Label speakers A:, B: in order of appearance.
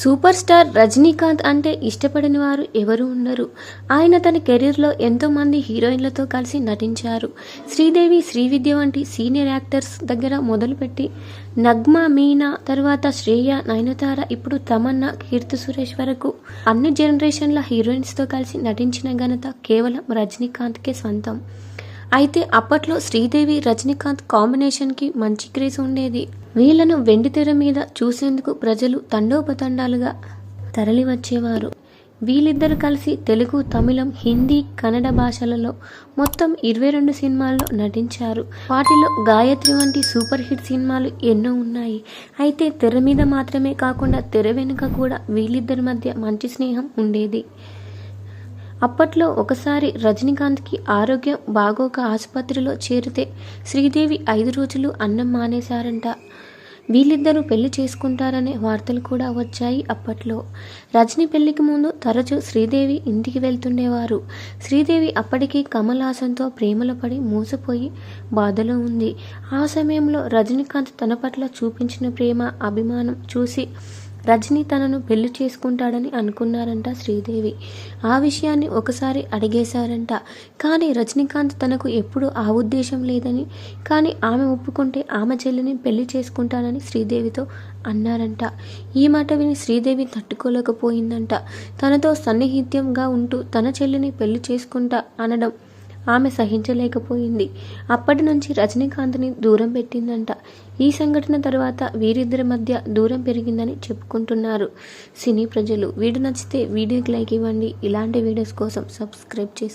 A: Super star Rajinikanth అంటే ఇష్టపడని వారు ఎవరు ఉండరు. ఆయన తన కెరీర్లో ఎంతోమంది హీరోయిన్లతో కలిసి నటించారు. శ్రీదేవి శ్రీవిద్య వంటి సీనియర్ యాక్టర్స్ దగ్గర మొదలుపెట్టి నగ్మా మీనా తర్వాత శ్రేయ నయనతార ఇప్పుడు తమన్నా కీర్తి సురేష్ వరకు అన్ని జనరేషన్ల హీరోయిన్స్తో కలిసి నటించిన ఘనత కేవలం రజనీకాంత్కే సొంతం అయితే అప్పట్లో శ్రీదేవి రజనీకాంత్ కాంబినేషన్కి మంచి క్రేజ్ ఉండేది. వీళ్ళను వెండితెర మీద చూసేందుకు ప్రజలు తండోపతండాలుగా తరలి వచ్చేవారు వీళ్ళిద్దరు కలిసి తెలుగు తమిళం హిందీ కన్నడ భాషలలో మొత్తం ఇరవై రెండు సినిమాల్లో నటించారు. వాటిలో గాయత్రి వంటి సూపర్ హిట్ సినిమాలు ఎన్నో ఉన్నాయి. అయితే తెర మీద మాత్రమే కాకుండా తెర వెనుక కూడా వీళ్ళిద్దరి మధ్య మంచి స్నేహం ఉండేది. అప్పట్లో ఒకసారి రజనీకాంత్కి ఆరోగ్యం బాగోక ఆసుపత్రిలో చేరితే శ్రీదేవి ఐదు రోజులు అన్నం మానేశారంట. వీళ్ళిద్దరూ పెళ్ళి చేసుకుంటారనే వార్తలు కూడా వచ్చాయి అప్పట్లో. రజనీ పెళ్ళికి ముందు తరచూ శ్రీదేవి ఇంటికి వెళ్తుండేవారు. శ్రీదేవి అప్పటికి కమల్ హాసన్తో ప్రేమలో పడి మూసపోయి బాధలో ఉంది. ఆ సమయంలో రజనీకాంత్ తన పట్ల చూపించిన ప్రేమ అభిమానం చూసి రజనీ తనను పెళ్ళి చేసుకుంటాడని అనుకున్నారంట శ్రీదేవి. ఆ విషయాన్ని ఒకసారి అడిగేశారంట. కానీ రజనీకాంత్ తనకు ఎప్పుడు ఆ ఉద్దేశం లేదని కానీ ఆమె ఒప్పుకుంటే ఆమె చెల్లిని పెళ్ళి చేసుకుంటానని శ్రీదేవితో అన్నారంట. ఈ మాట విని శ్రీదేవి తట్టుకోలేకపోయిందంట. తనతో సన్నిహిత్యంగా ఉంటూ తన చెల్లిని పెళ్ళి చేసుకుంటా అనడం ఆమె సహించలేకపోయింది. అప్పటి నుంచి రజనీకాంత్ని దూరం పెట్టిందంట. ఈ సంఘటన తర్వాత వీరిద్దరి మధ్య దూరం పెరిగిందని చెప్పుకుంటున్నారు సినీ ప్రజలు. వీడియో నచ్చితే వీడియోకి లైక్ ఇవ్వండి. ఇలాంటి వీడియోస్ కోసం సబ్స్క్రైబ్ చేసుకోండి.